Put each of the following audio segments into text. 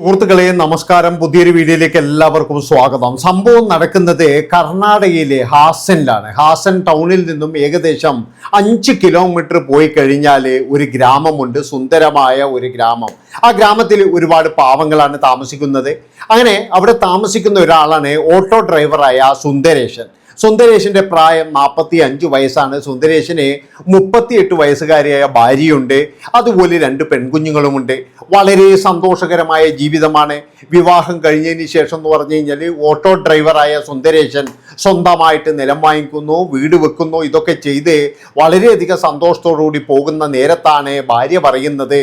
സുഹൃത്തുക്കളെ നമസ്കാരം. പുതിയൊരു വീഡിയോയിലേക്ക് എല്ലാവർക്കും സ്വാഗതം. സംഭവം നടക്കുന്നത് കർണാടകയിലെ ഹാസനിലാണ്. ഹാസൻ ടൗണിൽ നിന്നും ഏകദേശം അഞ്ച് കിലോമീറ്റർ പോയി കഴിഞ്ഞാൽ ഒരു ഗ്രാമമുണ്ട്. സുന്ദരമായ ഒരു ഗ്രാമം. ആ ഗ്രാമത്തിൽ ഒരുപാട് പാവങ്ങളാണ് താമസിക്കുന്നത്. അങ്ങനെ അവിടെ താമസിക്കുന്ന ഒരാളാണ് ഓട്ടോ ഡ്രൈവറായ സുന്ദരേശൻ. സുന്ദരേശന്റെ പ്രായം നാൽപ്പത്തി അഞ്ച് വയസ്സാണ്. സുന്ദരേഷിന് മുപ്പത്തിയെട്ട് വയസ്സുകാരിയായ ഭാര്യയുണ്ട്. അതുപോലെ രണ്ട് പെൺകുഞ്ഞുങ്ങളുമുണ്ട്. വളരെ സന്തോഷകരമായ ജീവിതമാണ്. വിവാഹം കഴിഞ്ഞതിന് ശേഷം എന്ന് പറഞ്ഞു കഴിഞ്ഞാൽ ഓട്ടോ ഡ്രൈവറായ സുന്ദരേശൻ സ്വന്തമായിട്ട് നിലം വാങ്ങിക്കുന്നു വീട് വെക്കുന്നു. ഇതൊക്കെ ചെയ്ത് വളരെയധികം സന്തോഷത്തോടുകൂടി പോകുന്ന നേരത്താണ് ഭാര്യ പറയുന്നത്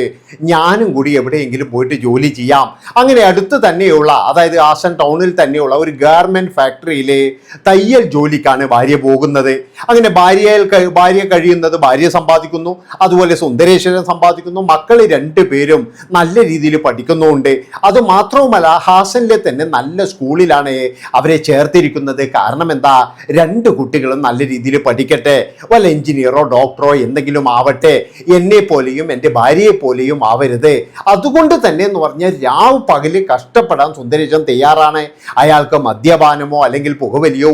ഞാനും കൂടി എവിടെയെങ്കിലും പോയിട്ട് ജോലി ചെയ്യാം. അങ്ങനെ അടുത്ത് തന്നെയുള്ള അതായത് ആസൻ ടൗണിൽ തന്നെയുള്ള ഒരു ഗാർമെന്റ് ഫാക്ടറിയിലെ തയ്യൽ ജോലിക്കാണ് ഭാര്യ പോകുന്നത്. അങ്ങനെ ഭാര്യയിൽ ഭാര്യ കഴിയുന്നത് ഭാര്യ സമ്പാദിക്കുന്നു. അതുപോലെ സുന്ദരേശ്വരൻ സമ്പാദിക്കുന്നു. മക്കൾ രണ്ടുപേരും നല്ല രീതിയിൽ പഠിക്കുന്നുണ്ട്. അത് മാത്രവുമല്ല ഹാസനിലെ തന്നെ നല്ല സ്കൂളിലാണ് അവരെ ചേർത്തിരിക്കുന്നത്. കാരണം എന്താ? രണ്ട് കുട്ടികളും നല്ല രീതിയിൽ പഠിക്കട്ടെ. വല്ല എഞ്ചിനീയറോ ഡോക്ടറോ എന്തെങ്കിലും ആവട്ടെ. എന്നെ പോലെയും എന്റെ ഭാര്യയെ പോലെയും ആവരുത്. അതുകൊണ്ട് തന്നെ എന്ന് പറഞ്ഞാൽ രാവ് പകൽ കഷ്ടപ്പെടാൻ സുന്ദരേശൻ തയ്യാറാണ്. അയാൾക്ക് മദ്യപാനമോ അല്ലെങ്കിൽ പുകവലിയോ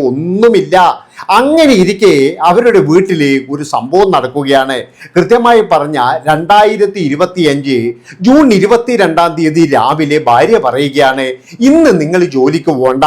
ഒന്നുമില്ല അങ്ങനെ ഇരിക്കെ അവരുടെ വീട്ടിൽ ഒരു സംഭവം നടക്കുകയാണ്. കൃത്യമായി പറഞ്ഞാൽ രണ്ടായിരത്തി ഇരുപത്തി അഞ്ച് ജൂൺ ഇരുപത്തി രണ്ടാം തീയതി രാവിലെ ഭാര്യ പറയുകയാണ് ഇന്ന് നിങ്ങൾ ജോലിക്ക് പോകണ്ട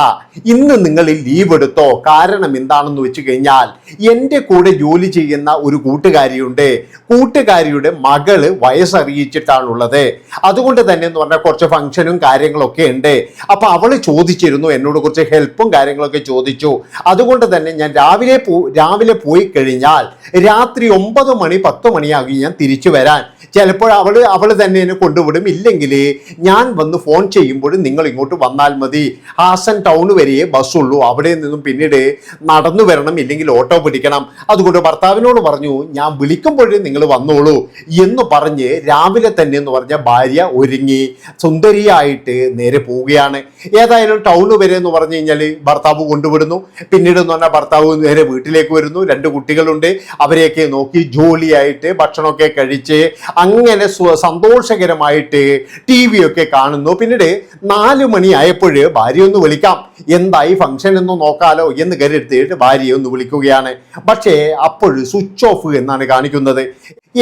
ഇന്ന് നിങ്ങൾ ലീവ് എടുത്തോ. കാരണം എന്താണെന്ന് വെച്ച് കഴിഞ്ഞാൽ എന്റെ കൂടെ ജോലി ചെയ്യുന്ന ഒരു കൂട്ടുകാരിയുണ്ട്. കൂട്ടുകാരിയുടെ മകൾ വയസ്സറിയിച്ചിട്ടാണുള്ളത്. അതുകൊണ്ട് തന്നെ എന്ന് പറഞ്ഞാൽ കുറച്ച് ഫംഗ്ഷനും കാര്യങ്ങളൊക്കെ ഉണ്ട്. അപ്പൊ അവൾ ചോദിച്ചിരുന്നു എന്നോട് കുറച്ച് ഹെൽപ്പും കാര്യങ്ങളൊക്കെ ചോദിച്ചു. അതുകൊണ്ട് തന്നെ ഞാൻ രാവിലെ പോ രാവിലെ പോയി കഴിഞ്ഞാൽ രാത്രി ഒമ്പത് മണി പത്ത് മണിയാകും ഞാൻ തിരിച്ചു വരാൻ. ചിലപ്പോൾ അവൾ അവൾ തന്നെ എന്നെ കൊണ്ടുവിടും. ഇല്ലെങ്കിൽ ഞാൻ വന്ന് ഫോൺ ചെയ്യുമ്പോൾ നിങ്ങൾ ഇങ്ങോട്ട് വന്നാൽ മതി. ഹാസൻ ടൗൺ വരെയേ ബസ്സുള്ളൂ അവിടെ നിന്നും പിന്നീട് നടന്നു വരണം ഇല്ലെങ്കിൽ ഓട്ടോ പിടിക്കണം. അതുകൊണ്ട് ഭർത്താവിനോട് പറഞ്ഞു ഞാൻ വിളിക്കുമ്പോഴേ നിങ്ങൾ വന്നോളൂ എന്ന് പറഞ്ഞ് രാവിലെ തന്നെ എന്ന് പറഞ്ഞ ഭാര്യ ഒരുങ്ങി സുന്ദരിയായിട്ട് നേരെ പോവുകയാണ്. ഏതായാലും ടൗൺ വരെ എന്ന് പറഞ്ഞു കഴിഞ്ഞാൽ ഭർത്താവ് കൊണ്ടുവിടുന്നു. പിന്നീട് എന്ന് പറഞ്ഞാൽ ഭർത്താവ് നേരെ വീട്ടിലേക്ക് വരുന്നു. രണ്ട് കുട്ടികളുണ്ട്. അവരെയൊക്കെ നോക്കി ജോലിയായിട്ട് ഭക്ഷണമൊക്കെ കഴിച്ച് അങ്ങനെ സന്തോഷകരമായിട്ട് ടി വി ഒക്കെ കാണുന്നു. പിന്നീട് നാല് മണി ആയപ്പോൾ ഭാര്യ ഒന്ന് വിളിക്കാം എന്തായി ഫംഗ്ഷൻ എന്ന് നോക്കാലോ എന്ന് കരുതിയിട്ട് ഭാര്യയെ ഒന്ന് വിളിക്കുകയാണ്. പക്ഷേ അപ്പോൾ സ്വിച്ച് ഓഫ് എന്നാണ് കാണിക്കുന്നത്.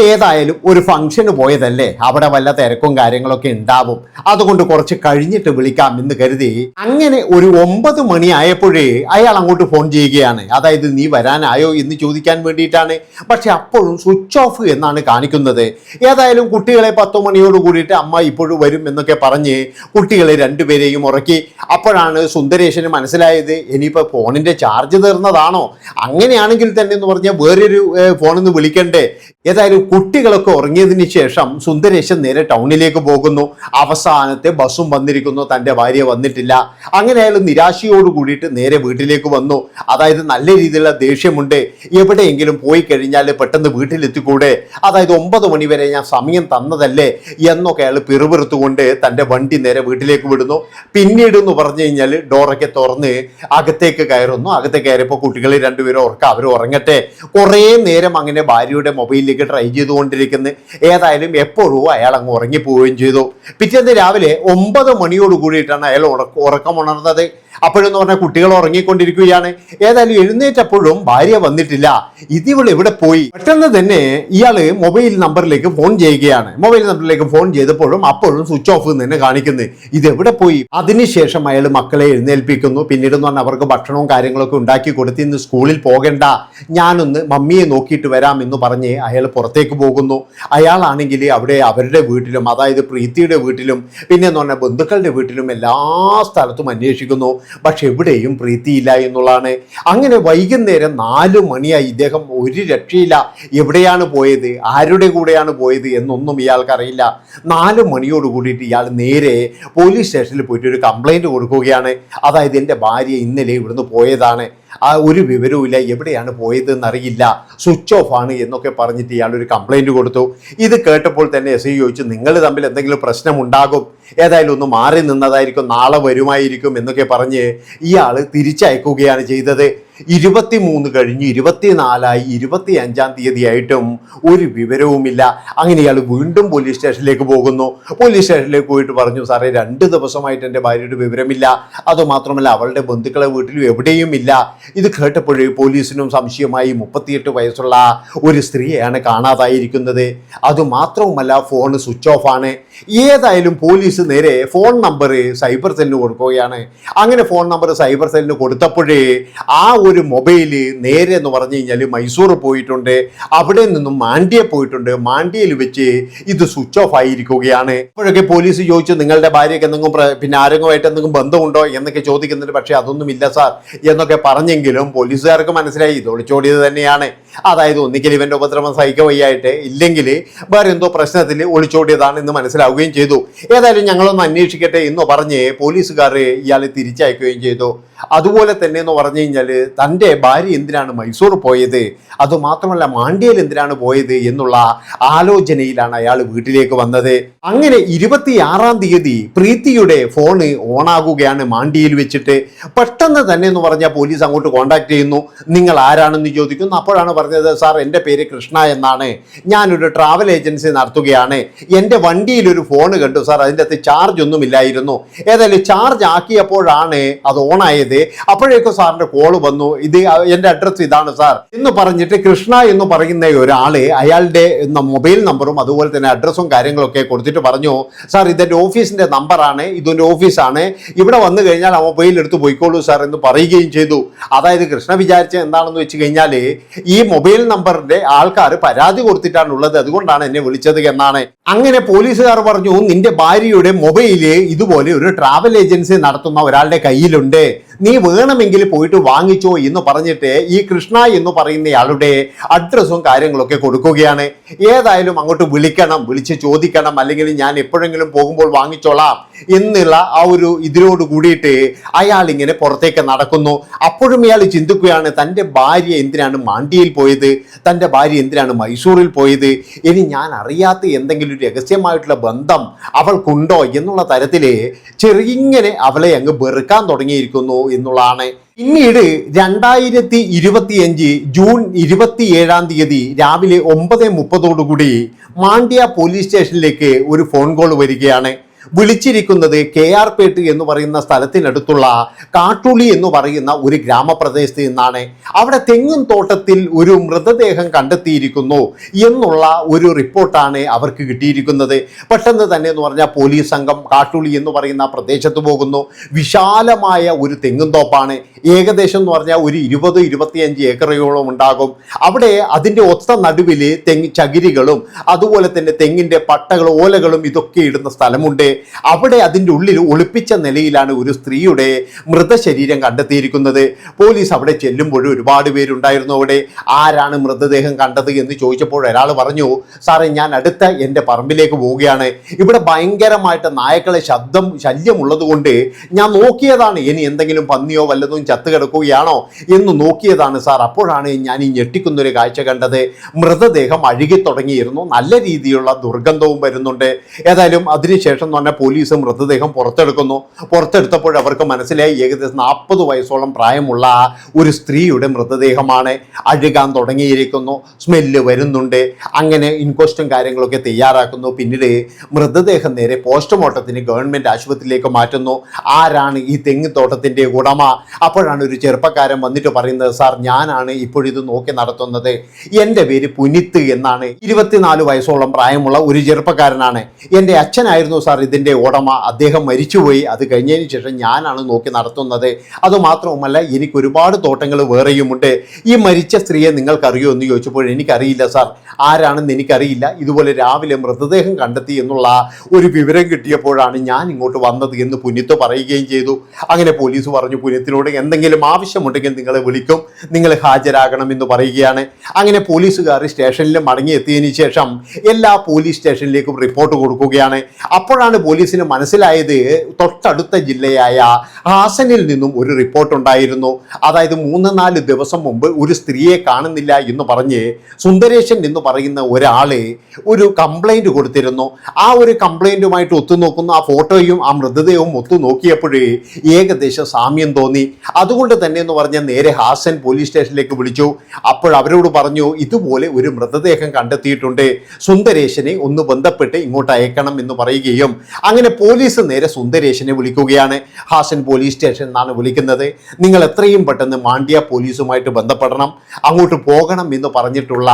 ഏതായാലും ഒരു ഫംഗ്ഷന് പോയതല്ലേ? അവിടെ വല്ല തിരക്കും കാര്യങ്ങളൊക്കെ ഉണ്ടാവും. അതുകൊണ്ട് കുറച്ച് കഴിഞ്ഞിട്ട് വിളിക്കാം എന്ന് കരുതി അങ്ങനെ ഒരു ഒമ്പത് മണി ആയപ്പോഴേ അയാൾ അങ്ങോട്ട് ഫോൺ ചെയ്യുകയാണ്. അതായത് നീ വരാനായോ? എന്ന് ചോദിക്കാൻ വേണ്ടിയിട്ടാണ്. പക്ഷെ അപ്പോഴും സ്വിച്ച് ഓഫ് എന്നാണ് കാണിക്കുന്നത്. ഏതായാലും കുട്ടികളെ പത്ത് മണിയോട് കൂടിയിട്ട് അമ്മ ഇപ്പോഴും വരും എന്നൊക്കെ പറഞ്ഞ് കുട്ടികളെ രണ്ടുപേരെയും ഉറക്കി. അപ്പോഴാണ് സുന്ദരേശന് മനസ്സിലായത് ഇനിയിപ്പോൾ ഫോണിന്റെ ചാർജ് തീർന്നതാണോ? അങ്ങനെയാണെങ്കിൽ തന്നെ എന്ന് പറഞ്ഞാൽ വേറൊരു ഫോണിൽ നിന്ന് വിളിക്കണ്ടേ. ഏതായാലും കുട്ടികളൊക്കെ ഉറങ്ങിയതിന് ശേഷം സുന്ദരേശൻ നേരെ ടൗണിലേക്ക് പോകുന്നു. അവസാനത്തെ ബസ്സും വന്നിരിക്കുന്നു. തന്റെ ഭാര്യ വന്നിട്ടില്ല. അങ്ങനെ അയാൾ നിരാശയോട് കൂടിയിട്ട് നേരെ വീട്ടിലേക്ക് വന്നു. അതായത് നല്ല രീതിയിലുള്ള ദേഷ്യമുണ്ട്. എവിടെയെങ്കിലും പോയി കഴിഞ്ഞാൽ പെട്ടെന്ന് വീട്ടിലെത്തിക്കൂടെ? അതായത് ഒമ്പത് മണിവരെ ഞാൻ സമയം തന്നതല്ലേ? എന്നൊക്കെ അയാൾ പിറുപിറുത്തുകൊണ്ട് തന്റെ വണ്ടി നേരെ വീട്ടിലേക്ക് വിടുന്നു. പിന്നീട് എന്ന് പറഞ്ഞു കഴിഞ്ഞാൽ ഡോറൊക്കെ തുറന്ന് അകത്തേക്ക് കയറുന്നു. അകത്തേക്ക് കയറിയപ്പോൾ കുട്ടികൾ രണ്ടുപേരും ഉറക്കം അവർ ഉറങ്ങട്ടെ. കുറേ നേരം അങ്ങനെ ഭാര്യയുടെ മൊബൈലിലേക്ക് ട്രൈ ചെയ്തുകൊണ്ടിരിക്കുന്നു ഏതായാലും എപ്പോഴും അയാൾ അങ്ങ് ഉറങ്ങിപ്പോവുകയും ചെയ്തു. പിറ്റേന്ന് രാവിലെ ഒമ്പത് മണിയോട് കൂടിയിട്ടാണ് അയാൾ ഉറക്കം ഉണർന്നത്. അപ്പോഴെന്ന് പറഞ്ഞാൽ കുട്ടികൾ ഉറങ്ങിക്കൊണ്ടിരിക്കുകയാണ്. ഏതായാലും എഴുന്നേറ്റപ്പോഴും ഭാര്യ വന്നിട്ടില്ല. ഇതിവൾ എവിടെ പോയി? പെട്ടെന്ന് തന്നെ ഇയാൾ മൊബൈൽ നമ്പറിലേക്ക് ഫോൺ ചെയ്യുകയാണ്. മൊബൈൽ നമ്പറിലേക്ക് ഫോൺ ചെയ്തപ്പോഴും അപ്പോഴും സ്വിച്ച് ഓഫ് തന്നെ കാണിക്കുന്നത് ഇത് എവിടെ പോയി? അതിനുശേഷം അയാൾ മക്കളെ എഴുന്നേൽപ്പിക്കുന്നു. പിന്നീട് എന്ന് പറഞ്ഞാൽ അവർക്ക് ഭക്ഷണവും കാര്യങ്ങളൊക്കെ ഉണ്ടാക്കി കൊടുത്ത് ഇന്ന് സ്കൂളിൽ പോകണ്ട. ഞാനൊന്ന് മമ്മിയെ നോക്കിയിട്ട് വരാം എന്ന് പറഞ്ഞ് അയാൾ പുറത്തേക്ക് പോകുന്നു. അയാളാണെങ്കിൽ അവിടെ അവരുടെ വീട്ടിലും അതായത് പ്രീതിയുടെ വീട്ടിലും പിന്നെ എന്ന് പറഞ്ഞാൽ ബന്ധുക്കളുടെ വീട്ടിലും എല്ലാ സ്ഥലത്തും അന്വേഷിക്കുന്നു. പക്ഷെ എവിടെയും പ്രീതിയില്ല എന്നുള്ളതാണ്. അങ്ങനെ വൈകുന്നേരം നാല് മണിയായി ഇദ്ദേഹം ഒരു രക്ഷയില്ല. എവിടെയാണ് പോയത്? ആരുടെ കൂടെയാണ് പോയത്? എന്നൊന്നും ഇയാൾക്കറിയില്ല നാല് മണിയോട് കൂടിയിട്ട് ഇയാൾ നേരെ പോലീസ് സ്റ്റേഷനിൽ പോയിട്ട് ഒരു കംപ്ലൈന്റ് കൊടുക്കുകയാണ്. അതായത് എന്റെ ഭാര്യ ഇന്നലെ ഇവിടുന്ന് പോയതാണ്. ഒരു വിവരവുമില്ല. എവിടെയാണ് പോയതെന്ന് അറിയില്ല സ്വിച്ച് ഓഫ് ആണ് എന്നൊക്കെ പറഞ്ഞിട്ട് ഇയാൾ ഒരു കംപ്ലൈന്റ് കൊടുത്തു. ഇത് കേട്ടപ്പോൾ തന്നെ എസ് ഐ ചോദിച്ചു നിങ്ങൾ തമ്മിൽ എന്തെങ്കിലും പ്രശ്നമുണ്ടാകും? ഏതായാലും ഒന്ന് മാറി നിന്നതായിരിക്കും നാളെ വരുമായിരിക്കും എന്നൊക്കെ പറഞ്ഞ് ഇയാൾ തിരിച്ചയക്കുകയാണ് ചെയ്തത്. ഇരുപത്തിമൂന്ന് കഴിഞ്ഞ് ഇരുപത്തിനാലായി ഇരുപത്തി അഞ്ചാം തീയതി ആയിട്ടും ഒരു വിവരവുമില്ല. അങ്ങനെ ഇയാൾ വീണ്ടും പോലീസ് സ്റ്റേഷനിലേക്ക് പോകുന്നു. പോലീസ് സ്റ്റേഷനിലേക്ക് പോയിട്ട് പറഞ്ഞു സാറേ രണ്ട് ദിവസമായിട്ട് എന്റെ ഭാര്യയുടെ വിവരമില്ല. അതുമാത്രമല്ല അവളുടെ ബന്ധുക്കളെ വീട്ടിലും എവിടെയും ഇല്ല ഇത് കേട്ടപ്പോഴേ പോലീസിനും സംശയമായി മുപ്പത്തിയെട്ട് വയസ്സുള്ള ഒരു സ്ത്രീയാണ് കാണാതായിരിക്കുന്നത്. അതുമാത്രവുമല്ല ഫോൺ സ്വിച്ച് ഓഫ് ആണ്. ഏതായാലും പോലീസ് നേരെ ഫോൺ നമ്പർ സൈബർ സെല്ലിന് കൊടുക്കുകയാണ്. അങ്ങനെ ഫോൺ നമ്പർ സൈബർ സെല്ലിന് കൊടുത്തപ്പോഴേ ആ ഒരു മൊബൈൽ നേരെ എന്ന് പറഞ്ഞു കഴിഞ്ഞാൽ മൈസൂർ പോയിട്ടുണ്ട്. അവിടെ നിന്നും മാണ്ഡ്യ പോയിട്ടുണ്ട്. മാണ്ഡ്യയിൽ വെച്ച് ഇത് സ്വിച്ച് ഓഫ് ആയിരിക്കുകയാണ്. ഇപ്പോഴൊക്കെ പോലീസ് ചോദിച്ചു നിങ്ങളുടെ ഭാര്യയ്ക്ക് എന്തെങ്കിലും പിന്നെ ആരെങ്കിലുമായിട്ട് എന്തെങ്കിലും ബന്ധമുണ്ടോ? എന്നൊക്കെ ചോദിക്കുന്നുണ്ട്. പക്ഷേ അതൊന്നുമില്ല സാർ. എന്നൊക്കെ പറഞ്ഞെങ്കിലും പോലീസുകാർക്ക് മനസ്സിലായി. ഇത് ഒളിച്ചോടിയത് തന്നെയാണ്. അതായത് ഒന്നിക്കൽ ഇവന്റെ ഉപദ്രവം സഹിക്കുക വയ്യായിട്ട് ഇല്ലെങ്കിൽ വേറെ എന്തോ പ്രശ്നത്തിൽ ഒളിച്ചോടിയതാണ് എന്ന് മനസ്സിലാവുകയും ചെയ്തു. ഏതായാലും ഞങ്ങളൊന്ന് അന്വേഷിക്കട്ടെ എന്ന് പറഞ്ഞ് പോലീസുകാർ ഇയാളെ തിരിച്ചയക്കുകയും ചെയ്തു. അതുപോലെ തന്നെ എന്ന് പറഞ്ഞു കഴിഞ്ഞാൽ തന്റെ ഭാര്യ എന്തിനാണ് മൈസൂർ പോയത്? അതുമാത്രമല്ല മാണ്ഡ്യയിൽ എന്തിനാണ് പോയത് എന്നുള്ള ആലോചനയിലാണ് അയാൾ വീട്ടിലേക്ക് വന്നത്. അങ്ങനെ ഇരുപത്തിയാറാം തീയതി പ്രീതിയുടെ ഫോണ് ഓണാകുകയാണ് മാണ്ഡ്യയിൽ വെച്ചിട്ട്. പെട്ടെന്ന് തന്നെ എന്ന് പറഞ്ഞാൽ പോലീസ് അങ്ങോട്ട് കോണ്ടാക്ട് ചെയ്യുന്നു. നിങ്ങൾ ആരാണെന്ന് ചോദിക്കുന്നു. അപ്പോഴാണ് പറഞ്ഞത് സാർ എന്റെ പേര് കൃഷ്ണ എന്നാണ്. ഞാനൊരു ട്രാവൽ ഏജൻസി നടത്തുകയാണ്. എന്റെ വണ്ടിയിൽ ഒരു ഫോൺ കണ്ടു. സാർ അതിന്റെ അകത്ത് ചാർജ് ഒന്നുമില്ലായിരുന്നു. ഏതായാലും ചാർജ് ആക്കിയപ്പോഴാണ് അത് ഓണായത്. അപ്പോഴേക്കും സാറിന്റെ കോൾ വന്നു. ഇത് എന്റെ അഡ്രസ്സ് ഇതാണ് സാർ. എന്ന് പറഞ്ഞിട്ട് കൃഷ്ണ എന്ന് പറയുന്ന ഒരാൾ അയാളുടെ മൊബൈൽ നമ്പറും അതുപോലെ തന്നെ അഡ്രസ്സും കാര്യങ്ങളൊക്കെ കൊടുത്തിട്ട് പറഞ്ഞു സാർ ഇതെന്റെ ഓഫീസിന്റെ നമ്പറാണ്. ഇതൊരു ഓഫീസാണ്. ഇവിടെ വന്നു കഴിഞ്ഞാൽ ആ മൊബൈൽ എടുത്ത് പോയിക്കോളൂ സാർ എന്ന് പറയുകയും ചെയ്തു. അതായത് കൃഷ്ണ വിചാരിച്ച എന്താണെന്ന് വെച്ച് കഴിഞ്ഞാൽ ഈ മൊബൈൽ നമ്പറിന്റെ ആൾക്കാർ പരാതി കൊടുത്തിട്ടാണ് ഉള്ളത്. അതുകൊണ്ടാണ് എന്നെ വിളിച്ചത് എന്നാണ്. അങ്ങനെ പോലീസുകാർ പറഞ്ഞു നിന്റെ ഭാര്യയുടെ മൊബൈൽ ഇതുപോലെ ഒരു ട്രാവൽ ഏജൻസി നടത്തുന്ന ഒരാളുടെ കയ്യിലുണ്ട്. നീ വേണമെങ്കിൽ പോയിട്ട് വാങ്ങിച്ചോ എന്ന് പറഞ്ഞിട്ട് ഈ കൃഷ്ണ എന്ന് പറയുന്നയാളുടെ അഡ്രസ്സും കാര്യങ്ങളൊക്കെ കൊടുക്കുകയാണ്. ഏതായാലും അങ്ങോട്ട് വിളിക്കണം വിളിച്ച് ചോദിക്കണം. അല്ലെങ്കിൽ ഞാൻ എപ്പോഴെങ്കിലും പോകുമ്പോൾ വാങ്ങിച്ചോളാം. എന്നുള്ള ആ ഒരു ഇതിനോട് കൂടിയിട്ട് അയാൾ ഇങ്ങനെ പുറത്തേക്ക് നടക്കുന്നു. അപ്പോഴും ഇയാൾ ചിന്തിക്കുകയാണ് തന്റെ ഭാര്യ എന്തിനാണ് മാണ്ടിയിൽ പോയത്? തന്റെ ഭാര്യ എന്തിനാണ് മൈസൂറിൽ പോയത്? ഇനി ഞാൻ അറിയാത്ത എന്തെങ്കിലും ഒരു രഹസ്യമായിട്ടുള്ള ബന്ധം അവൾക്കുണ്ടോ? എന്നുള്ള തരത്തിൽ ചെറിയങ്ങനെ അവളെ അങ്ങ് വെറുക്കാൻ തുടങ്ങിയിരിക്കുന്നു എന്നുള്ളതാണ്. പിന്നീട് രണ്ടായിരത്തി ഇരുപത്തിയഞ്ച് ജൂൺ ഇരുപത്തിയേഴാം തീയതി രാവിലെ ഒമ്പത് മുപ്പതോടുകൂടി മാണ്ഡ്യ പോലീസ് സ്റ്റേഷനിലേക്ക് ഒരു ഫോൺ കോൾ വരികയാണ്. വിളിച്ചിരിക്കുന്നത് കെ ആർ പേട്ട് എന്ന് പറയുന്ന സ്ഥലത്തിനടുത്തുള്ള കാട്ടുളി എന്ന് പറയുന്ന ഒരു ഗ്രാമപ്രദേശത്ത് നിന്നാണ്. അവിടെ തെങ്ങും തോട്ടത്തിൽ ഒരു മൃതദേഹം കണ്ടെത്തിയിരിക്കുന്നു എന്നുള്ള ഒരു റിപ്പോർട്ടാണ് അവർക്ക് കിട്ടിയിരിക്കുന്നത്. പെട്ടെന്ന് തന്നെ എന്ന് പറഞ്ഞാൽ പോലീസ് സംഘം കാട്ടുളി എന്ന് പറയുന്ന പ്രദേശത്ത് പോകുന്നു. വിശാലമായ ഒരു തെങ്ങും തോപ്പാണ്. ഏകദേശം എന്ന് പറഞ്ഞാൽ ഒരു ഇരുപത് ഇരുപത്തിയഞ്ച് ഏക്കറയോളം ഉണ്ടാകും. അവിടെ അതിന്റെ ഒത്ത നടുവിൽ തെങ്ങ് ചകിരികളും അതുപോലെ തന്നെ തെങ്ങിന്റെ പട്ടകളും ഓലകളും ഇതൊക്കെ ഇടുന്ന സ്ഥലമുണ്ട്. അവിടെ അതിന്റെ ഉള്ളിൽ ഒളിപ്പിച്ച നിലയിലാണ് ഒരു സ്ത്രീയുടെ മൃതശരീരം കണ്ടെത്തിയിരിക്കുന്നത്. പോലീസ് അവിടെ ചെല്ലുമ്പോഴും ഒരുപാട് പേരുണ്ടായിരുന്നു അവിടെ. ആരാണ് മൃതദേഹം കണ്ടത് എന്ന് ചോദിച്ചപ്പോൾ ഒരാൾ പറഞ്ഞു സാറേ ഞാൻ അടുത്ത എന്റെ പറമ്പിലേക്ക് പോവുകയാണ്. ഇവിടെ ഭയങ്കരമായിട്ട് നായക്കളെ ശബ്ദം ശല്യമുള്ളത് കൊണ്ട് ഞാൻ നോക്കിയതാണ്. ഇനി എന്തെങ്കിലും പന്നിയോ വല്ലതും ചത്തു കിടക്കുകയാണോ എന്ന് നോക്കിയതാണ് സാർ. അപ്പോഴാണ് ഞാൻ ഈ ഞെട്ടിക്കുന്നൊരു കാഴ്ച കണ്ടത്. മൃതദേഹം അഴുകി തുടങ്ങിയിരുന്നു നല്ല രീതിയിലുള്ള ദുർഗന്ധവും വരുന്നുണ്ട്. ഏതായാലും അതിനുശേഷം പറഞ്ഞാൽ പോലീസ് മൃതദേഹം പുറത്തെടുക്കുന്നു. പുറത്തെടുത്തപ്പോൾ അവർക്ക് മനസ്സിലായി ഏകദേശം നാൽപ്പത് വയസ്സോളം പ്രായമുള്ള ഒരു സ്ത്രീയുടെ മൃതദേഹമാണ് അഴുകാൻ തുടങ്ങിയിരിക്കുന്നു. സ്മെല്ല് വരുന്നുണ്ട്. അങ്ങനെ ഇൻക്വസ്റ്റും കാര്യങ്ങളൊക്കെ തയ്യാറാക്കുന്നു. പിന്നീട് മൃതദേഹം നേരെ പോസ്റ്റ്മോർട്ടത്തിന് ഗവൺമെന്റ് ആശുപത്രിയിലേക്ക് മാറ്റുന്നു. ആരാണ് ഈ തെങ്ങിത്തോട്ടത്തിന്റെ ഉടമ? അപ്പോഴാണ് ഒരു ചെറുപ്പക്കാരൻ വന്നിട്ട് പറയുന്നത് സാർ ഞാനാണ് ഇപ്പോഴിത് നോക്കി നടത്തുന്നത്. എന്റെ പേര് പുനിത്ത് എന്നാണ്. ഇരുപത്തിനാല് വയസ്സോളം പ്രായമുള്ള ഒരു ചെറുപ്പക്കാരനാണ്. എന്റെ അച്ഛനായിരുന്നു സാർ ഇതിന്റെ ഉടമ അദ്ദേഹം മരിച്ചുപോയി. അത് കഴിഞ്ഞതിന് ശേഷം ഞാനാണ് നോക്കി നടത്തുന്നത്. അതുമാത്രവുമല്ല എനിക്ക് ഒരുപാട് തോട്ടങ്ങൾ വേറെയുമുണ്ട്. ഈ മരിച്ച സ്ത്രീയെ നിങ്ങൾക്കറിയോ എന്ന് ചോദിച്ചപ്പോൾ എനിക്കറിയില്ല സാർ. ആരാണെന്ന് എനിക്കറിയില്ല. ഇതുപോലെ രാവിലെ മൃതദേഹം കണ്ടെത്തി എന്നുള്ള ഒരു വിവരം കിട്ടിയപ്പോഴാണ് ഞാൻ ഇങ്ങോട്ട് വന്നത് എന്ന് പുനിത്ത് പറയുകയും ചെയ്തു. അങ്ങനെ പോലീസ് പറഞ്ഞു പുനിത്തിനോട് എന്തെങ്കിലും ആവശ്യമുണ്ടെങ്കിൽ നിങ്ങളെ വിളിക്കും. നിങ്ങൾ ഹാജരാകണം എന്ന് പറയുകയാണ്. അങ്ങനെ പോലീസുകാർ സ്റ്റേഷനിൽ മടങ്ങിയെത്തിയതിനു ശേഷം എല്ലാ പോലീസ് സ്റ്റേഷനിലേക്കും റിപ്പോർട്ട് കൊടുക്കുകയാണ്. അപ്പോഴാണ് പോലീസിന് മനസ്സിലായത് തൊട്ടടുത്ത ജില്ലയായ ഹാസനിൽ നിന്നും ഒരു റിപ്പോർട്ട് ഉണ്ടായിരുന്നു. അതായത് മൂന്ന് നാല് ദിവസം മുമ്പ് ഒരു സ്ത്രീയെ കാണുന്നില്ല എന്ന് പറഞ്ഞ് സുന്ദരേശൻ എന്ന് പറയുന്ന ഒരാളെ ഒരു കംപ്ലൈന്റ് കൊടുത്തിരുന്നു. ആ ഒരു കംപ്ലൈന്റുമായിട്ട് ഒത്തുനോക്കുന്ന ആ ഫോട്ടോയും ആ മൃതദേഹവും ഒത്തു നോക്കിയപ്പോഴേ ഏകദേശം സാമ്യം തോന്നി. അതുകൊണ്ട് തന്നെ എന്ന് പറഞ്ഞ നേരെ ഹാസൻ പോലീസ് സ്റ്റേഷനിലേക്ക് വിളിച്ചു. അപ്പോൾ അവരോട് പറഞ്ഞു ഇതുപോലെ ഒരു മൃതദേഹം കണ്ടെത്തിയിട്ടുണ്ട്. സുന്ദരേശനെ ഒന്ന് ബന്ധപ്പെട്ട് ഇങ്ങോട്ട് അയക്കണം എന്ന് പറയുകയും അങ്ങനെ പോലീസ് നേരെ സുന്ദരേശനെ വിളിക്കുകയാണ്. ഹാസൻ പോലീസ് സ്റ്റേഷൻ എന്നാണ് വിളിക്കുന്നത്. നിങ്ങൾ എത്രയും പെട്ടെന്ന് മാണ്ഡ്യ പോലീസുമായിട്ട് ബന്ധപ്പെടണം. അങ്ങോട്ട് പോകണം എന്ന് പറഞ്ഞിട്ടുള്ള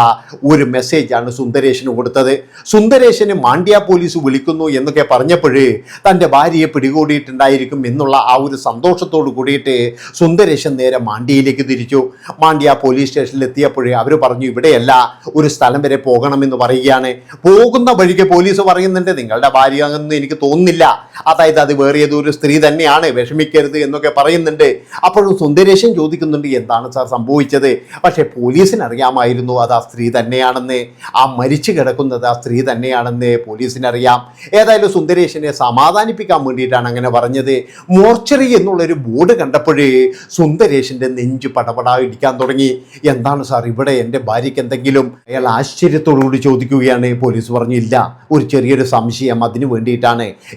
ഒരു മെസ്സേജാണ് സുന്ദരേശന് കൊടുത്തത്. സുന്ദരേശന് മാണ്ഡ്യ പോലീസ് വിളിക്കുന്നു എന്നൊക്കെ പറഞ്ഞപ്പോഴേ തന്റെ ഭാര്യയെ പിടികൂടിയിട്ടുണ്ടായിരിക്കും എന്നുള്ള ആ ഒരു സന്തോഷത്തോട് കൂടിയിട്ട് സുന്ദരേശൻ നേരെ മാണ്ഡ്യയിലേക്ക് തിരിച്ചു. മാണ്ഡ്യ പോലീസ് സ്റ്റേഷനിൽ എത്തിയപ്പോഴേ അവർ പറഞ്ഞു ഇവിടെയല്ല ഒരു സ്ഥലം വരെ പോകണമെന്ന് പറയുകയാണ്. പോകുന്ന വഴിക്ക് പോലീസ് പറയുന്നുണ്ട്. നിങ്ങളുടെ ഭാര്യ എനിക്ക് തോന്നുന്നില്ല. അതായത് അത് വേറെ ഒരു സ്ത്രീ തന്നെയാണ് വിഷമിക്കരുത് എന്നൊക്കെ പറയുന്നുണ്ട്. അപ്പോഴും സുന്ദരേശൻ ചോദിക്കുന്നുണ്ട് എന്താണ് സാർ സംഭവിച്ചത്? പക്ഷേ പോലീസിന് അറിയാമായിരുന്നു അത് ആ സ്ത്രീ തന്നെയാണെന്ന്. ആ മരിച്ചു കിടക്കുന്നത് ആ സ്ത്രീ തന്നെയാണെന്ന് പോലീസിനറിയാം. ഏതായാലും സുന്ദരേശനെ സമാധാനിപ്പിക്കാൻ വേണ്ടിയിട്ടാണ് അങ്ങനെ പറഞ്ഞത്. മോർച്ചറി എന്നുള്ളൊരു ബോർഡ് കണ്ടപ്പോഴേ സുന്ദരേശന്റെ നെഞ്ച് പടപടാ ഇടിക്കാൻ തുടങ്ങി. എന്താണ് സാർ ഇവിടെ എന്റെ ഭാര്യയ്ക്ക് എന്തെങ്കിലും? അയാൾ ആശ്ചര്യത്തോടുകൂടി ചോദിക്കുകയാണ്. പോലീസ് പറഞ്ഞു ഇല്ല ഒരു ചെറിയൊരു സംശയം അതിനു വേണ്ടിയിട്ടാണ്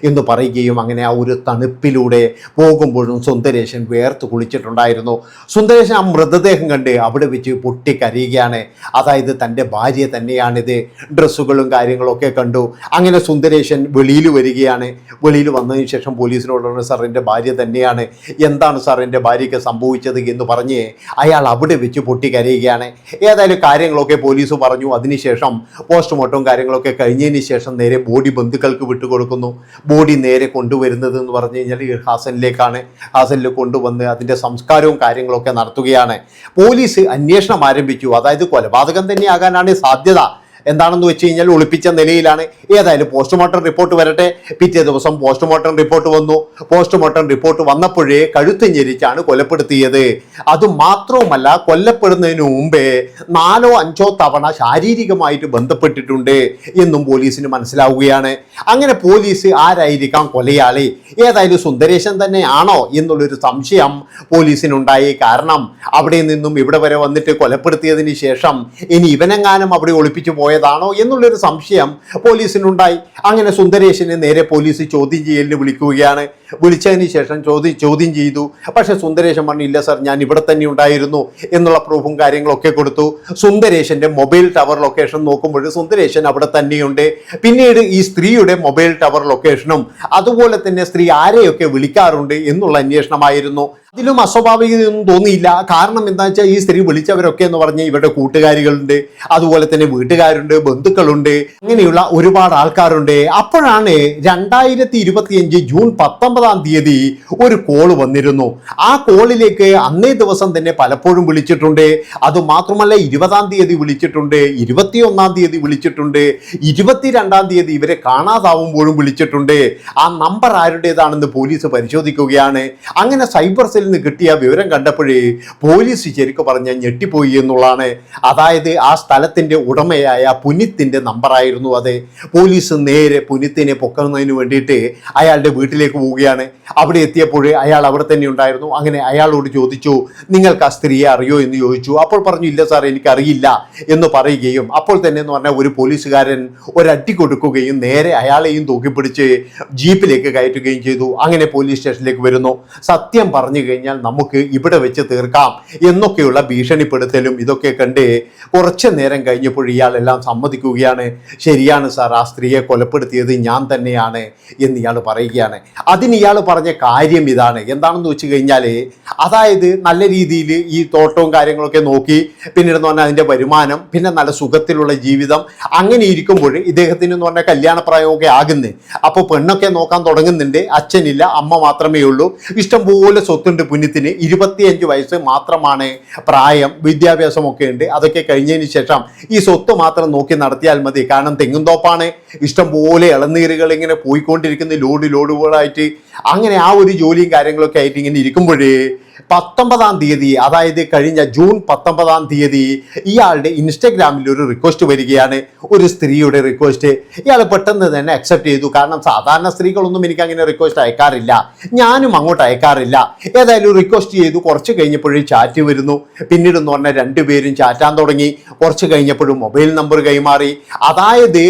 എന്ന് പറയുകയും അങ്ങനെ ആ ഒരു തണുപ്പിലൂടെ പോകുമ്പോഴും സുന്ദരേശൻ വേർത്ത് കുളിച്ചിട്ടുണ്ടായിരുന്നു. സുന്ദരേശൻ ആ മൃതദേഹം കണ്ട് അവിടെ വെച്ച് പൊട്ടിക്കരയുകയാണ്. അതായത് തന്റെ ഭാര്യ തന്നെയാണിത്. ഡ്രസ്സുകളും കാര്യങ്ങളൊക്കെ കണ്ടു. അങ്ങനെ സുന്ദരേശൻ വെളിയിൽ വരികയാണ്. വെളിയിൽ വന്നതിന് ശേഷം പോലീസിനോട് പറഞ്ഞു സാർ എന്റെ ഭാര്യ തന്നെയാണ്. എന്താണ് സാർ എന്റെ ഭാര്യയ്ക്ക് സംഭവിച്ചത്? എന്ന് പറഞ്ഞ് അയാൾ അവിടെ വെച്ച് പൊട്ടിക്കരയുകയാണ്. ഏതായാലും കാര്യങ്ങളൊക്കെ പോലീസ് പറഞ്ഞു. അതിനുശേഷം പോസ്റ്റ്മോർട്ടവും കാര്യങ്ങളൊക്കെ കഴിഞ്ഞതിന് ശേഷം നേരെ ബോഡി ബന്ധുക്കൾക്ക് വിട്ടുകൊടുക്കുന്നു. ബോഡി നേരെ കൊണ്ടുവരുന്നത് എന്ന് പറഞ്ഞു കഴിഞ്ഞാൽ ഹാസനിലേക്കാണ്. ഹാസനിൽ കൊണ്ടുവന്ന് അതിന്റെ സംസ്കാരവും കാര്യങ്ങളൊക്കെ നടത്തുകയാണ്. പോലീസ് അന്വേഷണം ആരംഭിച്ചു. അതായത് കൊലപാതകം തന്നെയാകാനാണ് സാധ്യത. എന്താണെന്ന് വെച്ച് കഴിഞ്ഞാൽ ഒളിപ്പിച്ച നിലയിലാണ്. ഏതായാലും പോസ്റ്റ്മോർട്ടം റിപ്പോർട്ട് വരട്ടെ. പിറ്റേ ദിവസം പോസ്റ്റ്മോർട്ടം റിപ്പോർട്ട് വന്നു. പോസ്റ്റ്മോർട്ടം റിപ്പോർട്ട് വന്നപ്പോഴേ കഴുത്ത് ഞെരിച്ചാണ് കൊലപ്പെടുത്തിയത്. അത് മാത്രവുമല്ല കൊല്ലപ്പെടുന്നതിന് മുമ്പേ നാലോ അഞ്ചോ തവണ ശാരീരികമായിട്ട് ബന്ധപ്പെട്ടിട്ടുണ്ട് എന്നും പോലീസിന് മനസ്സിലാവുകയാണ്. അങ്ങനെ പോലീസ് ആരായിരിക്കാം കൊലയാളി? ഏതായാലും സുന്ദരേശൻ തന്നെയാണോ എന്നുള്ളൊരു സംശയം പോലീസിനുണ്ടായി. കാരണം അവിടെ നിന്നും ഇവിടെ വരെ വന്നിട്ട് കൊലപ്പെടുത്തിയതിന് ശേഷം ഇനി ഇവനെങ്ങാനും അവിടെ ഒളിപ്പിച്ചു പോയതാണോ എന്നുള്ളൊരു സംശയം പോലീസിനുണ്ടായി. അങ്ങനെ സുന്ദരേശനെ നേരെ പോലീസ് ചോദ്യം ചെയ്യലിന് വിളിക്കുകയാണ്. വിളിച്ചതിന് ശേഷം ചോദ്യം ചോദ്യം ചെയ്തു. പക്ഷേ സുന്ദരേശൻ പറഞ്ഞു ഇല്ല സാർ ഞാൻ ഇവിടെ തന്നെ ഉണ്ടായിരുന്നു എന്നുള്ള പ്രൂഫും കാര്യങ്ങളൊക്കെ കൊടുത്തു. സുന്ദരേശന്റെ മൊബൈൽ ടവർ ലൊക്കേഷൻ നോക്കുമ്പോൾ സുന്ദരേശൻ അവിടെ തന്നെയുണ്ട്. പിന്നീട് ഈ സ്ത്രീയുടെ മൊബൈൽ ടവർ ലൊക്കേഷനും അതുപോലെ തന്നെ സ്ത്രീ ആരെയൊക്കെ വിളിക്കാറുണ്ട് എന്നുള്ള അന്വേഷണമായിരുന്നു. അതിലും അസ്വാഭാവികതയൊന്നും തോന്നിയില്ല. കാരണം എന്താ വെച്ചാൽ ഈ സ്ത്രീ വിളിച്ചവരൊക്കെ എന്ന് പറഞ്ഞാൽ ഇവരുടെ കൂട്ടുകാരികളുണ്ട് അതുപോലെ തന്നെ വീട്ടുകാരുണ്ട് ബന്ധുക്കളുണ്ട് അങ്ങനെയുള്ള ഒരുപാട് ആൾക്കാരുണ്ട്. അപ്പോഴാണ് രണ്ടായിരത്തി ഇരുപത്തിയഞ്ച് ജൂൺ പത്തൊമ്പതാം തീയതി ഒരു കോൾ വന്നിരുന്നു. ആ കോളിലേക്ക് അന്നേ ദിവസം തന്നെ പലപ്പോഴും വിളിച്ചിട്ടുണ്ട്. അതുമാത്രമല്ല ഇരുപതാം തീയതി വിളിച്ചിട്ടുണ്ട് ഇരുപത്തിയൊന്നാം തീയതി വിളിച്ചിട്ടുണ്ട് ഇരുപത്തിരണ്ടാം തീയതി ഇവരെ കാണാതാവുമ്പോഴും വിളിച്ചിട്ടുണ്ട്. ആ നമ്പർ ആരുടേതാണെന്ന് പോലീസ് പരിശോധിക്കുകയാണ്. അങ്ങനെ സൈബർ നിന്ന് കിട്ടിയ വിവരം കണ്ടപ്പോഴേ പോലീസ് ശരിക്കും പറഞ്ഞ് ഞെട്ടിപ്പോയി എന്നുള്ളതാണ്. അതായത് ആ സ്ഥലത്തിന്റെ ഉടമയായ പുനിത്തിന്റെ നമ്പറായിരുന്നു അത്. പോലീസ് നേരെ പുനിത്തിനെ പൊക്കുന്നതിന് വേണ്ടിയിട്ട് അയാളുടെ വീട്ടിലേക്ക് പോവുകയാണ്. അവിടെ എത്തിയപ്പോൾ അയാൾ അവിടെ തന്നെ ഉണ്ടായിരുന്നു. അങ്ങനെ അയാളോട് ചോദിച്ചു നിങ്ങൾക്ക് ആ സ്ത്രീയെ അറിയോ? എന്ന് ചോദിച്ചു. അപ്പോൾ പറഞ്ഞു ഇല്ല സാർ എനിക്കറിയില്ല എന്ന് പറയുകയും അപ്പോൾ തന്നെ എന്ന് പറഞ്ഞാൽ ഒരു പോലീസുകാരൻ ഒരട്ടി കൊടുക്കുകയും നേരെ അയാളെയും തൂക്കിപ്പിടിച്ച് ജീപ്പിലേക്ക് കയറ്റുകയും ചെയ്തു. അങ്ങനെ പോലീസ് സ്റ്റേഷനിലേക്ക് വരുന്നു. സത്യം പറഞ്ഞു കഴിഞ്ഞാൽ നമുക്ക് ഇവിടെ വെച്ച് തീർക്കാം എന്നൊക്കെയുള്ള ഭീഷണിപ്പെടുത്തലും ഇതൊക്കെ കണ്ട് കുറച്ച് നേരം കഴിഞ്ഞപ്പോൾ ഇയാളെല്ലാം സമ്മതിക്കുകയാണ്. ശരിയാണ് സാർ ആ സ്ത്രീയെ കൊലപ്പെടുത്തിയത് ഞാൻ തന്നെയാണ് എന്ന് ഇയാൾ പറയുകയാണ്. അതിന് ഇയാൾ പറഞ്ഞ കാര്യം ഇതാണ്. എന്താണെന്ന് വെച്ച് കഴിഞ്ഞാൽ അതായത് നല്ല രീതിയിൽ ഈ തോട്ടവും കാര്യങ്ങളൊക്കെ നോക്കി പിന്നീട് എന്ന് പറഞ്ഞാൽ അതിന്റെ വരുമാനം പിന്നെ നല്ല സുഖത്തിലുള്ള ജീവിതം അങ്ങനെ ഇരിക്കുമ്പോൾ ഇദ്ദേഹത്തിന് എന്ന് പറഞ്ഞാൽ കല്യാണപ്രായമൊക്കെ ആകുന്നത് അപ്പോൾ പെണ്ണൊക്കെ നോക്കാൻ തുടങ്ങുന്നുണ്ട്. അച്ഛനില്ല അമ്മ മാത്രമേ ഉള്ളൂ. ഇഷ്ടംപോലെ സ്വത്തുണ്ട് പുണ്യത്തിന് ഇരുപത്തിയഞ്ച് വയസ്സ് മാത്രമാണ് പ്രായം വിദ്യാഭ്യാസമൊക്കെ ഉണ്ട്. അതൊക്കെ കഴിഞ്ഞതിന് ശേഷം ഈ സ്വത്ത് മാത്രം നോക്കി നടത്തിയാൽ മതി. കാരണം തെങ്ങുംതോപ്പാണ് ഇഷ്ടംപോലെ ഇളനീരുകൾ ഇങ്ങനെ പോയിക്കൊണ്ടിരിക്കുന്ന ലോഡ് ലോഡുകളായിട്ട് അങ്ങനെ ആ ഒരു ജോലിയും കാര്യങ്ങളൊക്കെ ആയിട്ട് ഇങ്ങനെ ഇരിക്കുമ്പോഴേ പത്തൊമ്പതാം തീയതി അതായത് കഴിഞ്ഞ ജൂൺ പത്തൊമ്പതാം തീയതി ഇയാളുടെ ഇൻസ്റ്റഗ്രാമിൽ ഒരു റിക്വസ്റ്റ് വരികയാണ്. ഒരു സ്ത്രീയുടെ റിക്വസ്റ്റ് ഇയാൾ പെട്ടെന്ന് തന്നെ അക്സെപ്റ്റ് ചെയ്തു. കാരണം സാധാരണ സ്ത്രീകളൊന്നും എനിക്ക് അങ്ങനെ റിക്വസ്റ്റ് അയക്കാറില്ല. ഞാനും അങ്ങോട്ട് അയക്കാറില്ല. ഏതായാലും റിക്വസ്റ്റ് ചെയ്തു. കുറച്ച് കഴിഞ്ഞപ്പോഴും ചാറ്റ് വരുന്നു. പിന്നീട് എന്ന് പറഞ്ഞാൽ രണ്ടുപേരും ചാറ്റാൻ തുടങ്ങി. കുറച്ച് കഴിഞ്ഞപ്പോഴും മൊബൈൽ നമ്പർ കൈമാറി. അതായത്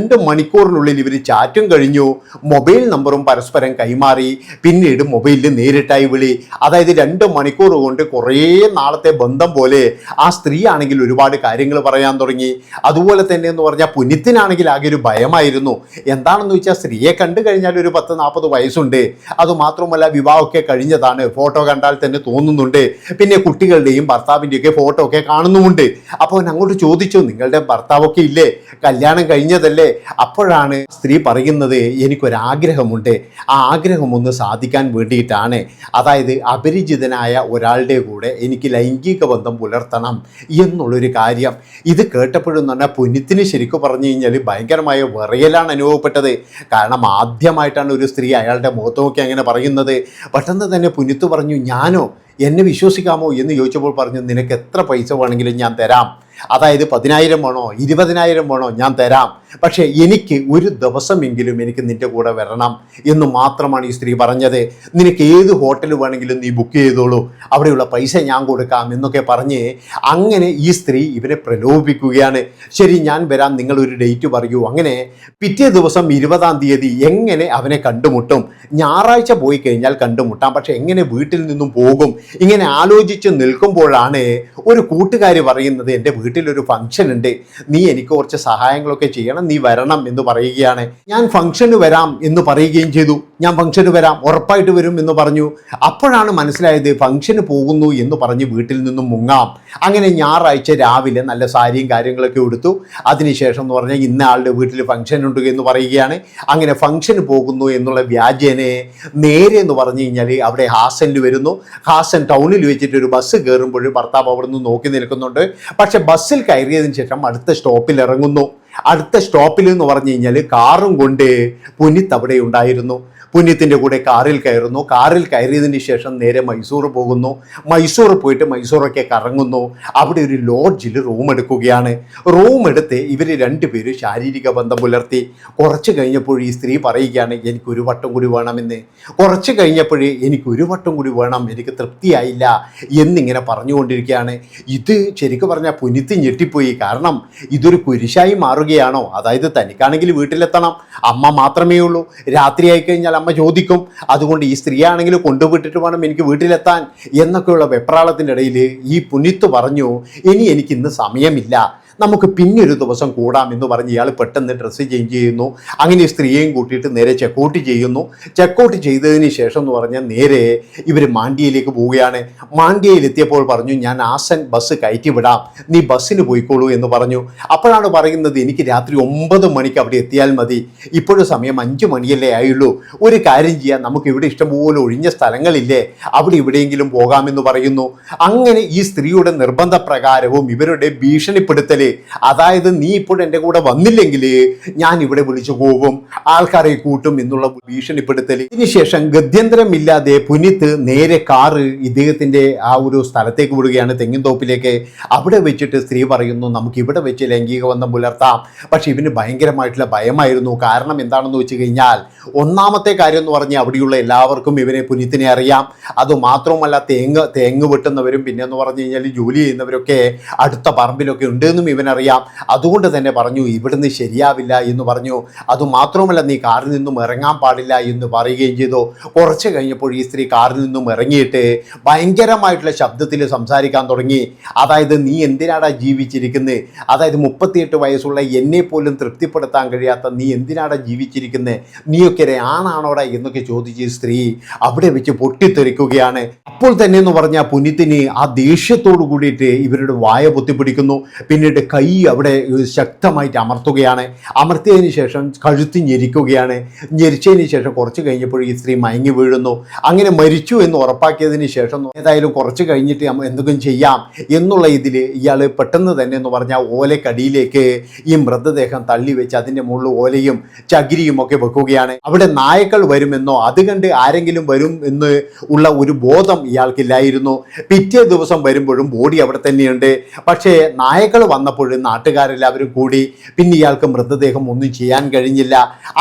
രണ്ട് മണിക്കൂറിനുള്ളിൽ ഇവർ ചാറ്റും കഴിഞ്ഞു. മൊബൈൽ നമ്പറും പരസ്പരം കൈമാറി. പിന്നീട് മൊബൈലിൽ നേരിട്ടായി വിളി. അതായത് രണ്ട് മണിക്കൂർ കൊണ്ട് കുറേ നാളത്തെ ബന്ധം പോലെ ആ സ്ത്രീ ആണെങ്കിൽ ഒരുപാട് കാര്യങ്ങൾ പറയാൻ തുടങ്ങി. അതുപോലെ തന്നെ എന്ന് പറഞ്ഞാൽ പുനിത്തിനാണെങ്കിൽ ആകെ ഒരു ഭയമായിരുന്നു. എന്താണെന്ന് വെച്ചാൽ സ്ത്രീയെ കണ്ടു കഴിഞ്ഞാൽ ഒരു പത്ത് നാൽപ്പത് വയസ്സുണ്ട്. അതുമാത്രമല്ല വിവാഹമൊക്കെ കഴിഞ്ഞതാണ്. ഫോട്ടോ കണ്ടാൽ തന്നെ തോന്നുന്നുണ്ട്. പിന്നെ കുട്ടികളുടെയും ഭർത്താവിന്റെയൊക്കെ ഫോട്ടോ ഒക്കെ കാണുന്നുമുണ്ട്. അപ്പോൾ അവൻ അങ്ങോട്ട് ചോദിച്ചു നിങ്ങളുടെ ഭർത്താവൊക്കെ ഇല്ലേ? കല്യാണം കഴിഞ്ഞതല്ലേ? അപ്പോഴാണ് സ്ത്രീ പറയുന്നത് എനിക്കൊരാഗ്രഹമുണ്ട്. ആ ആഗ്രഹം ഒന്ന് സാധിക്കാൻ വേണ്ടിയിട്ടാണ്. അതായത് അപരിചിതനായ ഒരാളുടെ കൂടെ എനിക്ക് ലൈംഗിക ബന്ധം പുലർത്തണം എന്നുള്ളൊരു കാര്യം. ഇത് കേട്ടപ്പോഴും തന്നെ പുനിത്തിന് ശരിക്കും പറഞ്ഞു കഴിഞ്ഞാൽ ഭയങ്കരമായ വിറയലാണ് അനുഭവപ്പെട്ടത്. കാരണം ആദ്യമായിട്ടാണ് ഒരു സ്ത്രീ അയാളുടെ മുഖത്ത് നോക്കി അങ്ങനെ പറയുന്നത്. പെട്ടെന്ന് തന്നെ പുനിത്ത് പറഞ്ഞു ഞാനോ? എന്നെ വിശ്വസിക്കാമോ? എന്ന് ചോദിച്ചപ്പോൾ പറഞ്ഞു നിനക്ക് എത്ര പൈസ വേണമെങ്കിലും ഞാൻ തരാം. അതായത് പതിനായിരം വേണോ ഇരുപതിനായിരം വേണോ ഞാൻ തരാം. പക്ഷേ എനിക്ക് ഒരു ദിവസമെങ്കിലും എനിക്ക് നിന്റെ കൂടെ വരണം എന്ന് മാത്രമാണ് ഈ സ്ത്രീ പറഞ്ഞത്. നിനക്ക് ഏത് ഹോട്ടൽ വേണമെങ്കിലും നീ ബുക്ക് ചെയ്തോളൂ. അവിടെയുള്ള പൈസ ഞാൻ കൊടുക്കാം എന്നൊക്കെ പറഞ്ഞ് അങ്ങനെ ഈ സ്ത്രീ ഇവരെ പ്രലോഭിപ്പിക്കുകയാണ്. ശരി ഞാൻ വരാം നിങ്ങൾ ഒരു ഡേറ്റ് പറയൂ. അങ്ങനെ പിറ്റേ ദിവസം ഇരുപതാം തീയതി എങ്ങനെ അവനെ കണ്ടുമുട്ടും? ഞായറാഴ്ച പോയി കഴിഞ്ഞാൽ കണ്ടുമുട്ടാം. പക്ഷെ എങ്ങനെ വീട്ടിൽ നിന്നും പോകും? ഇങ്ങനെ ആലോചിച്ച് നിൽക്കുമ്പോഴാണ് ഒരു കൂട്ടുകാരി പറയുന്നത് എന്റെ വീട്ടിലൊരു ഫംഗ്ഷൻ ഉണ്ട്. നീ എനിക്ക് കുറച്ച് സഹായങ്ങളൊക്കെ ചെയ്യണം. നീ വരണം എന്ന് പറയുകയാണ്. ഞാൻ ഫംഗ്ഷന് വരാം എന്ന് പറയുകയും ചെയ്തു. ഞാൻ ഫംഗ്ഷന് വരാം ഉറപ്പായിട്ട് വരും എന്ന് പറഞ്ഞു. അപ്പോഴാണ് മനസ്സിലായത് ഫംഗ്ഷന് പോകുന്നു എന്ന് പറഞ്ഞ് വീട്ടിൽ നിന്നും മുങ്ങാം. അങ്ങനെ ഞായറാഴ്ച രാവിലെ നല്ല സാരിയും കാര്യങ്ങളൊക്കെ എടുത്തു അതിനുശേഷം എന്ന് പറഞ്ഞാൽ ഇന്ന ആളുടെ വീട്ടിൽ ഫംഗ്ഷൻ ഉണ്ട് എന്ന് പറയുകയാണ്. അങ്ങനെ ഫംഗ്ഷന് പോകുന്നു എന്നുള്ള വ്യാജേനെ നേരെ എന്ന് പറഞ്ഞു കഴിഞ്ഞാൽ അവിടെ ഹാസനിൽ വരുന്നു. ഹാസൻ ടൗണിൽ വെച്ചിട്ട് ഒരു ബസ് കയറുമ്പോൾ ഭർത്താവ് അവിടെ നിന്ന് നോക്കി നിൽക്കുന്നുണ്ട്. പക്ഷെ ബസ്സിൽ കയറിയതിന് ശേഷം അടുത്ത സ്റ്റോപ്പിൽ ഇറങ്ങുന്നു. അടുത്ത സ്റ്റോപ്പിൽ എന്ന് പറഞ്ഞു കഴിഞ്ഞാൽ കാറും കൊണ്ട് പുനിത്ത് അവിടെ ഉണ്ടായിരുന്നു. പുണ്യത്തിന്റെ കൂടെ കാറിൽ കയറുന്നു. കാറിൽ കയറിയതിന് ശേഷം നേരെ മൈസൂർ പോകുന്നു. മൈസൂർ പോയിട്ട് മൈസൂറൊക്കെ കറങ്ങുന്നു. അവിടെ ഒരു ലോഡ്ജിൽ റൂം എടുക്കുകയാണ്. റൂം എടുത്ത് ഇവർ രണ്ടുപേരും ശാരീരിക ബന്ധം പുലർത്തി. കുറച്ച് കഴിഞ്ഞപ്പോൾ ഈ സ്ത്രീ പറയുകയാണ് എനിക്കൊരു വട്ടം കൂടി വേണമെന്ന്. കുറച്ച് കഴിഞ്ഞപ്പോഴേ എനിക്കൊരു വട്ടം കൂടി വേണം എനിക്ക് തൃപ്തിയായില്ല എന്നിങ്ങനെ പറഞ്ഞുകൊണ്ടിരിക്കുകയാണ്. ഇത് ശരിക്കും പറഞ്ഞാൽ പുനിത്ത് ഞെട്ടിപ്പോയി. കാരണം ഇതൊരു കുരിശായി മാറുകയാണോ? അതായത് തനിക്കാണെങ്കിൽ വീട്ടിലെത്തണം. അമ്മ മാത്രമേ ഉള്ളൂ രാത്രിയായി കഴിഞ്ഞാൽ അമ്മ ചോദിക്കും അതുകൊണ്ട് ഈ സ്ത്രീയാണെങ്കിൽ കൊണ്ടുവിട്ടിട്ട് വേണം എനിക്ക് വീട്ടിലെത്താൻ? എന്നൊക്കെയുള്ള വെപ്രാളത്തിന്റെ ഇടയിൽ ഈ പുനിത്ത് പറഞ്ഞു ഇനി എനിക്കിന്ന് സമയമില്ല. നമുക്ക് പിന്നെ ഒരു ദിവസം കൂടാം എന്ന് പറഞ്ഞ് ഇയാൾ പെട്ടെന്ന് ഡ്രസ്സ് ചേഞ്ച് ചെയ്യുന്നു. അങ്ങനെ സ്ത്രീയെയും കൂട്ടിയിട്ട് നേരെ ചെക്കൗട്ട് ചെയ്യുന്നു. ചെക്കൗട്ട് ചെയ്തതിന് ശേഷം എന്ന് പറഞ്ഞാൽ നേരെ ഇവർ മാണ്ഡ്യയിലേക്ക് പോവുകയാണ്. മാണ്ഡ്യയിലെത്തിയപ്പോൾ പറഞ്ഞു ഞാൻ ആസൻ ബസ് കയറ്റി വിടാം. നീ ബസ്സിന് പോയിക്കോളൂ എന്ന് പറഞ്ഞു. അപ്പോഴാണ് പറയുന്നത് എനിക്ക് രാത്രി ഒമ്പത് മണിക്ക് അവിടെ എത്തിയാൽ മതി. ഇപ്പോഴും സമയം അഞ്ച് മണിയല്ലേ ആയുള്ളൂ. ഒരു കാര്യം ചെയ്യാം. നമുക്ക് ഇവിടെ ഇഷ്ടംപോലെ ഒഴിഞ്ഞ സ്ഥലങ്ങളില്ലേ. അവിടെ എവിടെയെങ്കിലും പോകാമെന്ന് പറയുന്നു. അങ്ങനെ ഈ സ്ത്രീയുടെ നിർബന്ധപ്രകാരവും ഇവരുടെ ഭീഷണിപ്പെടുത്തൽ അതായത് നീ ഇപ്പോൾ എന്റെ കൂടെ വന്നില്ലെങ്കിൽ ഞാൻ ഇവിടെ വിളിച്ചു പോകും. ആൾക്കാരെ കൂട്ടും എന്നുള്ള ഭീഷണിപ്പെടുത്തൽ ഇതിനുശേഷം ഗത്യന്തരമില്ലാതെ പുനിത്ത് നേരെ കാറ് ഇദ്ദേഹത്തിന്റെ ആ ഒരു സ്ഥലത്തേക്ക് വിടുകയാണ്. തെങ്ങിൻതോപ്പിലേക്ക്. അവിടെ വെച്ചിട്ട് സ്ത്രീ പറയുന്നു നമുക്ക് ഇവിടെ വെച്ച് ലൈംഗിക ബന്ധം പുലർത്താം. പക്ഷെ ഇവന് ഭയങ്കരമായിട്ടുള്ള ഭയമായിരുന്നു. കാരണം എന്താണെന്ന് വെച്ച് കഴിഞ്ഞാൽ ഒന്നാമത്തെ കാര്യം എന്ന് പറഞ്ഞാൽ അവിടെയുള്ള എല്ലാവർക്കും ഇവനെ പുനിത്തിനെ അറിയാം. അതുമാത്രമല്ല തേങ്ങ തേങ്ങ് വെട്ടുന്നവരും പിന്നെ എന്ന് പറഞ്ഞു കഴിഞ്ഞാൽ ജോലി ചെയ്യുന്നവരൊക്കെ അടുത്ത പറമ്പിലൊക്കെ ഉണ്ടെന്നും ഇവനറിയാം അതുകൊണ്ട് തന്നെ പറഞ്ഞു ഇവിടുന്ന് ശരിയാവില്ല എന്ന് പറഞ്ഞു. അതുമാത്രമല്ല നീ കാറിൽ നിന്നും ഇറങ്ങാൻ പാടില്ല എന്ന് പറയുകയും ചെയ്തു. കുറച്ച് കഴിഞ്ഞപ്പോൾ ഈ സ്ത്രീ കാറിൽ നിന്നും ഇറങ്ങിയിട്ട് ഭയങ്കരമായിട്ടുള്ള ശബ്ദത്തിൽ സംസാരിക്കാൻ തുടങ്ങി. അതായത് നീ എന്തിനാടാ ജീവിച്ചിരിക്കുന്നത് അതായത് മുപ്പത്തിയെട്ട് വയസ്സുള്ള എന്നെ പോലും തൃപ്തിപ്പെടുത്താൻ കഴിയാത്ത നീ എന്തിനാടാ ജീവിച്ചിരിക്കുന്നത് നീയൊക്കെ ആണാണോടാ എന്നൊക്കെ ചോദിച്ച് സ്ത്രീ അവിടെ വെച്ച് പൊട്ടിത്തെറിക്കുകയാണ്. അപ്പോൾ തന്നെ എന്ന് പറഞ്ഞാൽ പുനിത്തിന് ആ ദേഷ്യത്തോടു കൂടിയിട്ട് ഇവരുടെ വായ പൊത്തിപ്പിടിക്കുന്നു. പിന്നീട് പിന്നീട് കൈ അവിടെ ശക്തമായിട്ട് അമർത്തുകയാണ്. അമർത്തിയതിന് ശേഷം കഴുത്ത് ഞെരിക്കുകയാണ്. ഞെരിച്ചതിന് ശേഷം കുറച്ച് കഴിഞ്ഞപ്പോൾ ഈ സ്ത്രീ മയങ്ങി വീഴുന്നു. അങ്ങനെ മരിച്ചു എന്ന് ഉറപ്പാക്കിയതിന് ശേഷം ഏതായാലും കുറച്ച് കഴിഞ്ഞിട്ട് എന്തെങ്കിലും ചെയ്യാം എന്നുള്ള ഇതിൽ ഇയാൾ പെട്ടെന്ന് തന്നെ എന്ന് പറഞ്ഞാൽ ഓലക്കടിയിലേക്ക് ഈ മൃതദേഹം തള്ളി വെച്ച് അതിന്റെ മുകളിൽ ഓലയും ചകിരിയും ഒക്കെ വെക്കുകയാണ്. അവിടെ നായക്കൾ വരുമെന്നോ അത് കണ്ട് ആരെങ്കിലും വരും എന്ന് ഉള്ള ഒരു ബോധം ഇയാൾക്കില്ലായിരുന്നു. പിറ്റേ ദിവസം വരുമ്പോഴും ബോഡി അവിടെ തന്നെയുണ്ട്. പക്ഷേ നായകൾ വന്നപ്പോഴും നാട്ടുകാരെല്ലാവരും കൂടി പിന്നെ ഇയാൾക്ക് മൃതദേഹം ഒന്നും ചെയ്യാൻ കഴിഞ്ഞില്ല.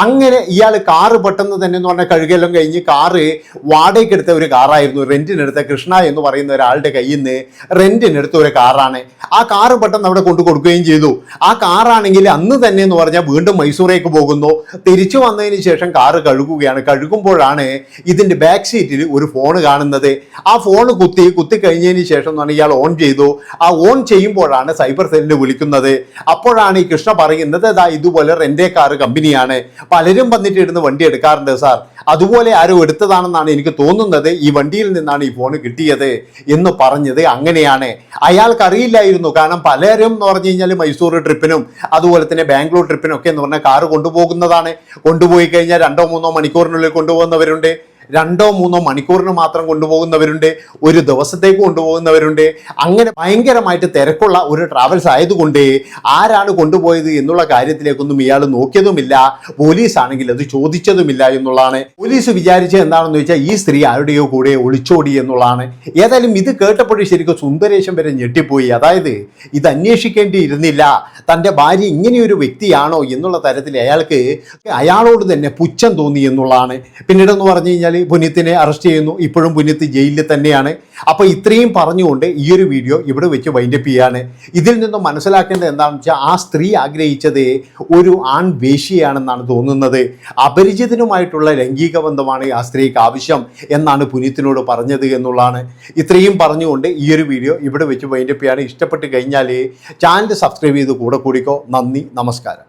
അങ്ങനെ ഇയാൾ കാറ് പെട്ടെന്ന് തന്നെ എന്ന് പറഞ്ഞാൽ കഴുകെല്ലാം കഴിഞ്ഞ് കാറ് വാടകയ്ക്ക് എടുത്ത ഒരു കാറായിരുന്നു. റെന്റിനെടുത്ത കൃഷ്ണ എന്ന് പറയുന്ന ഒരാളുടെ കയ്യിൽ നിന്ന് റെന്റിനെടുത്ത ഒരു കാറാണ്. ആ കാറ് പെട്ടെന്ന് അവിടെ കൊണ്ടു കൊടുക്കുകയും ചെയ്തു. ആ കാറാണെങ്കിൽ അന്ന് തന്നെ എന്ന് പറഞ്ഞാൽ വീണ്ടും മൈസൂറേക്ക് പോകുന്നു. തിരിച്ചു വന്നതിന് ശേഷം കാറ് കഴുകുകയാണ്. കഴുകുമ്പോഴാണ് ഇതിന്റെ ബാക്ക് സീറ്റിൽ ഒരു ഫോൺ കാണുന്നത്. ആ ഫോൺ കുത്തി കുത്തി കഴിഞ്ഞതിന് ശേഷം എന്ന് പറഞ്ഞാൽ ഇയാൾ ഓൺ ചെയ്തു. ആ ഓൺ ചെയ്യുമ്പോഴാണ് സൈബർ സെല്ലിൽ വിളിക്കുന്നത്. അപ്പോഴാണ് ഈ കൃഷ്ണ പറയുന്നത് ഇതാ ഇതുപോലെ റെന്റെ കാർ കമ്പനിയാണ് പലരും വന്നിട്ട് ഇരുന്ന് വണ്ടി എടുക്കാറുണ്ട് സാർ. അതുപോലെ ആരോ എടുത്തതാണെന്നാണ് എനിക്ക് തോന്നുന്നത്. ഈ വണ്ടിയിൽ നിന്നാണ് ഈ ഫോൺ കിട്ടിയത് എന്ന് പറഞ്ഞത് അങ്ങനെയാണ്. അയാൾക്ക് അറിയില്ലായിരുന്നു. കാരണം പലരും എന്ന് പറഞ്ഞു കഴിഞ്ഞാൽ മൈസൂർ ട്രിപ്പിനും അതുപോലെ തന്നെ ബാംഗ്ലൂർ ട്രിപ്പിനും ഒക്കെ എന്ന് പറഞ്ഞാൽ കാറ് കൊണ്ടുപോകുന്നതാണ്. കൊണ്ടുപോയി കഴിഞ്ഞാൽ രണ്ടോ മൂന്നോ മണിക്കൂറിനുള്ളിൽ കൊണ്ടുപോകുന്നവരുണ്ട്. രണ്ടോ മൂന്നോ മണിക്കൂറിന് മാത്രം കൊണ്ടുപോകുന്നവരുണ്ട് ഒരു ദിവസത്തേക്ക് കൊണ്ടുപോകുന്നവരുണ്ട്. അങ്ങനെ ഭയങ്കരമായിട്ട് തിരക്കുള്ള ഒരു ട്രാവൽസ് ആയതുകൊണ്ട് ആരാണ് കൊണ്ടുപോയത് എന്നുള്ള കാര്യത്തിലേക്കൊന്നും ഇയാൾ നോക്കിയതുമില്ല. പോലീസ് ആണെങ്കിൽ അത് ചോദിച്ചതുമില്ല എന്നുള്ളതാണ്. പോലീസ് വിചാരിച്ചത് എന്താണെന്ന് വെച്ചാൽ ഈ സ്ത്രീ ആരുടെയോ കൂടെ ഒളിച്ചോടി എന്നുള്ളതാണ്. ഏതായാലും ഇത് കേട്ടപ്പോഴും ശരിക്കും സുന്ദരേശം വരെ ഞെട്ടിപ്പോയി. അതായത് ഇത് അന്വേഷിക്കേണ്ടിയിരുന്നില്ല. തന്റെ ഭാര്യ ഇങ്ങനെയൊരു വ്യക്തിയാണോ എന്നുള്ള തരത്തിൽ അയാൾക്ക് അയാളോട് തന്നെ പുച്ഛം തോന്നി എന്നുള്ളതാണ്. പിന്നീടെന്ന് പറഞ്ഞു കഴിഞ്ഞാൽ പുനിത്തിനെ അറസ്റ്റ് ചെയ്യുന്നു. ഇപ്പോഴും പുനിത്ത് ജയിലിൽ തന്നെയാണ്. അപ്പോൾ ഇത്രയും പറഞ്ഞുകൊണ്ട് ഈ ഒരു വീഡിയോ ഇവിടെ വെച്ച് വൈൻഡപ്പ് ചെയ്യാണ്. ഇതിൽ നിന്നും മനസ്സിലാക്കേണ്ടത് എന്താണെന്ന് വെച്ചാൽ ആ സ്ത്രീ ആഗ്രഹിച്ചത് ഒരു ആൺ വേശിയാണെന്നാണ് തോന്നുന്നത്. അപരിചിതനുമായിട്ടുള്ള ലൈംഗിക ബന്ധമാണ് ആ സ്ത്രീക്ക് ആവശ്യം എന്നാണ് പുനിത്തിനോട് പറഞ്ഞത് എന്നുള്ളതാണ്. ഇത്രയും പറഞ്ഞുകൊണ്ട് ഈ ഒരു വീഡിയോ ഇവിടെ വെച്ച് വൈൻഡപ്പ് ചെയ്യാണ്. ഇഷ്ടപ്പെട്ട് കഴിഞ്ഞാൽ ചാനൽ സബ്സ്ക്രൈബ് ചെയ്ത് കൂടെ കൂടിക്കോ. നന്ദി നമസ്കാരം.